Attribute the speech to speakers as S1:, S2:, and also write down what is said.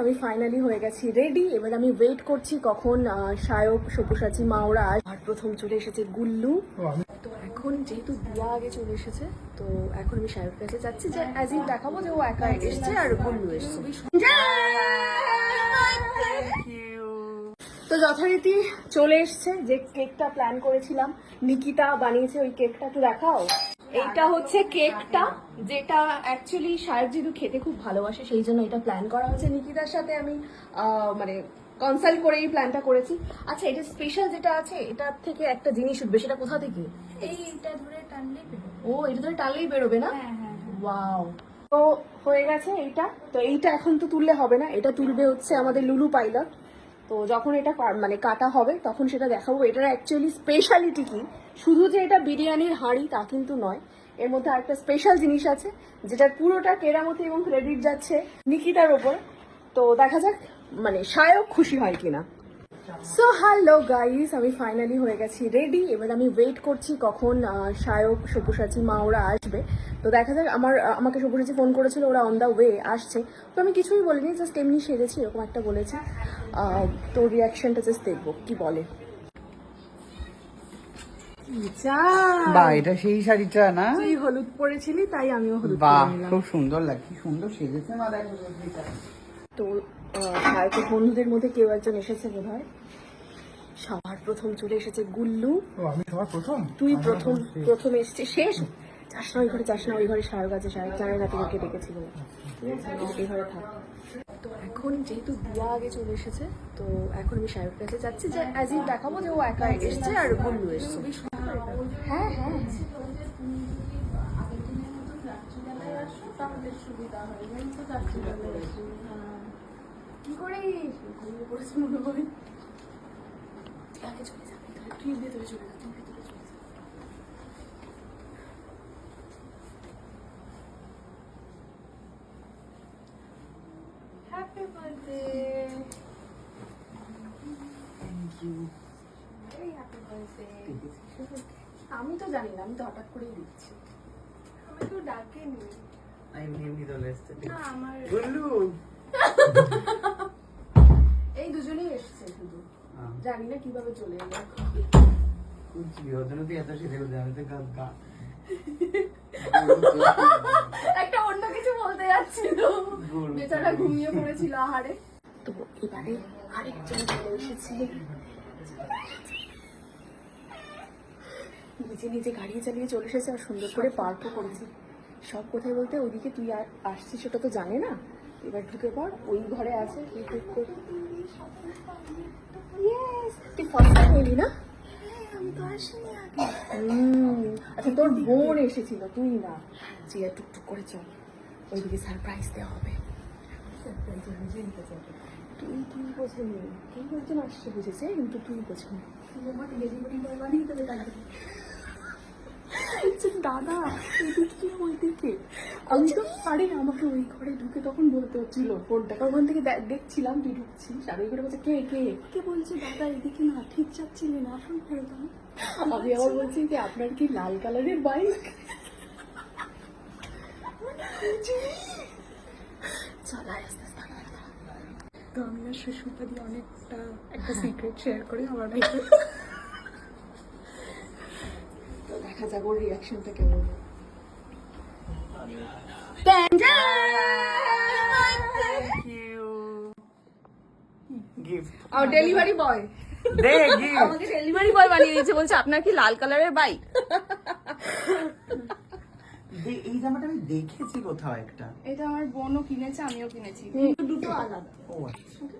S1: আমি ফাইনালি হয়ে গেছি রেডি এবার আমি ওয়েট করছি কখন সায়ক সব্যসাচী মা ওরা আর প্রথম চলে এসেছে গুল্লু। তো এখন যেহেতু দিয়া আগে চলে এসেছে তো এখন আমি সায়কের কাছে যাচ্ছি যে অ্যাজ ইন দেখাবো যে ও একা এসছে আর গুল্লু এসছে। তো যথারীতি চলে এসছে যে কেকটা প্ল্যান করেছিলাম নিকিতা বানিয়েছে ওই কেকটা একটু দেখাও। এইটা হচ্ছে কেকটা যেটা অ্যাকচুয়ালি সাহেব জিদু খেতে খুব ভালোবাসে সেই জন্য এটা প্ল্যান করা হয়েছে। নিকিতার সাথে আমি মানে কনসাল্ট করে এই প্ল্যানটা করেছি। আচ্ছা এটা স্পেশাল যেটা আছে এটার থেকে একটা জিনিস উঠবে সেটা কোথা থেকে?
S2: এইটা ধরে টানলেই বেরোবে।
S1: ও এটা ধরে টানলেই বেরোবে না?
S2: হ্যাঁ হ্যাঁ
S1: ওয়াও তো হয়ে গেছে এইটা। তো এইটা এখন তো তুললে হবে না এটা তুলবে হচ্ছে আমাদের লুলু পাইলট। তো যখন এটা মানে কাটা হবে, তখন সেটা দেখাবো। এটার অ্যাকচুয়ালি স্পেশালিটি কি? শুধু যে এটা বিরিয়ানির হাঁড়ি, তা কিন্তু নয়। এর মধ্যে একটা স্পেশাল জিনিস আছে, যেটার পুরোটা কেরামতি এবং ক্রেডিট যাচ্ছে নিকিতার ওপর। তো দেখা যাক মানে সায়ক খুশি হয় কিনা। সো হ্যালো গাইস আমি ফাইনালি হয়ে গেছি রেডি এবার আমি ওয়েট করছি কখন সায়ক সব্যসাচী মা ওরা আসবে। তো দেখা যাক আমার আমাকে সব্যসাচী ফোন করেছিল ওরা অন দ্য ওয়ে আসছে। তো আমি কিছুই বলিনি জাস্ট এমনি সেরেছি এরকম একটা বলেছি। আহ, তো রিয়াকশনটা জাস্ট দেখব কি বলে।
S3: বা এটা সেই শাড়িটা না?
S1: তুই হলুদ পরেছিলি তাই আমিও হলুদ
S3: বাহ খুব সুন্দর লাগে কি সুন্দর সেজেছে মা দেখো।
S1: তো বন্ধুদের মধ্যে কেউ একজন এসেছে বোধ হয়? সবার প্রথম চলে এসেছে গুল্লু।
S4: আমি সবার প্রথম?
S1: তুই প্রথম প্রথম এসছে শেষ? যাস না ওই ঘরে যাস না ওই ঘরে শাহরুখ আছে শাহরুখ জানে না ডেকেছিল ঠিক আছে? এই ঘরে থাক। তো এখন যেহেতু দিয়া আগে চলে এসেছে তো এখন আমি শাহরুখের কাছে যাচ্ছি যে অ্যাজ ইন দেখাবো যে ও একা এসছে আর গুল্লু এসছে। হ্যাঁ হ্যাঁ। কি করে? ঘুমিয়ে পড়েছে মনে হয়। আগে চলে যাবে তুই ভেতরে চলে হ্যাপি আমি তো জানি না আমি তো হঠাৎ করেই দিচ্ছি
S2: আমি তো ডাকেনি
S3: এমনি
S2: না আমার
S1: এই দুজনেই এসছে জানি না কীভাবে চলে এলো যাচ্ছিল। বেচারা ঘুমিয়ে পড়েছিল আহারে। তো এবারে আরেকজন চলে এসেছে। নিজে নিজে গাড়ি চালিয়ে চলে এসেছে আর সুন্দর করে পার্কও করেছে। সব কোথায় বলতে ওদিকে তুই আর আসছিস সেটা তো জানে না। এবার ঢুকে পড় ওই ঘরে আছে। তুই টুক করে। তুই ফার্স্ট টাইম এলি না?
S2: আমি তো আসিনি আগে।
S1: হুম, আচ্ছা তোর বোন এসেছিল তুই না। জিয়া টুকটুক করে চল। ওইদিকে সারপ্রাইজ দেওয়া হবে। তুই তুই বোঝেনি কেউ একজন আসছে বুঝেছে? কিন্তু তুই বোঝেনি আচ্ছা, দাদা এদিকে ওইদিকে। আমি তো আরে আমাকে ওই ঘরে ঢুকে তখন বলতে হচ্ছিল ফোনটা। ওখান থেকে দেখছিলাম তুই ঢুকছিস। আর ওই ঘরে বলছে কে কে?
S2: কে বলছে দাদা এদিকে না ঠিক যাচ্ছিলে না আসুন ফেরত আমি
S1: আবার বলছি যে আপনার কি লাল কালারের বাইক চল আস্তে আস্তে।
S2: তো আমি আর সুস্মিতা দিয়ে অনেকটা একটা সিক্রেট শেয়ার করি আমার
S1: তো দেখা যাক ওর রিয়াকশনটা কেমন আর ডেলিভারি বয় আমাকে ডেলিভারি বয় বানিয়ে দিয়েছে বলছে আপনার কি লাল কালারের বাইক
S3: এই জামাটা আমি দেখেছি কোথাও একটা।
S2: এটা আমার বোনও কিনেছে আমিও কিনেছি।
S1: দুটো আলাদা।
S3: ও আচ্ছা।